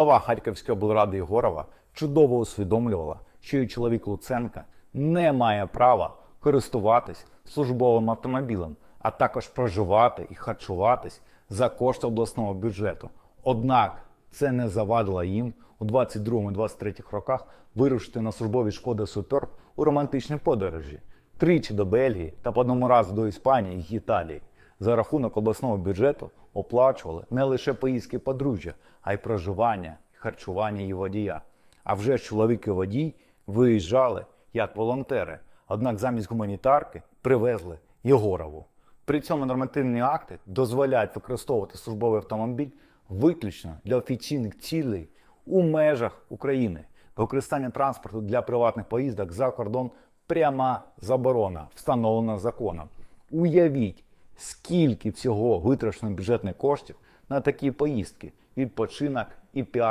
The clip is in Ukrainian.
Голова Харківської облради Єгорова чудово усвідомлювала, що її чоловік Луценка не має права користуватись службовим автомобілем, а також проживати і харчуватись за кошти обласного бюджету. Однак це не завадило їм у 22-23 роках вирушити на службові шкоди Супер у романтичній подорожі тричі до Бельгії та по одному разу до Іспанії і Італії. За рахунок обласного бюджету оплачували не лише поїздки подружжя, а й проживання харчування її водія. А вже ж чоловік і водій виїжджали як волонтери, однак замість гуманітарки привезли Єгорову. При цьому нормативні акти дозволяють використовувати службовий автомобіль виключно для офіційних цілей у межах України. Використання транспорту для приватних поїздок за кордон пряма заборона, встановлена законом. Уявіть, скільки всього витрачено бюджетних коштів на такі поїздки, відпочинок і піар.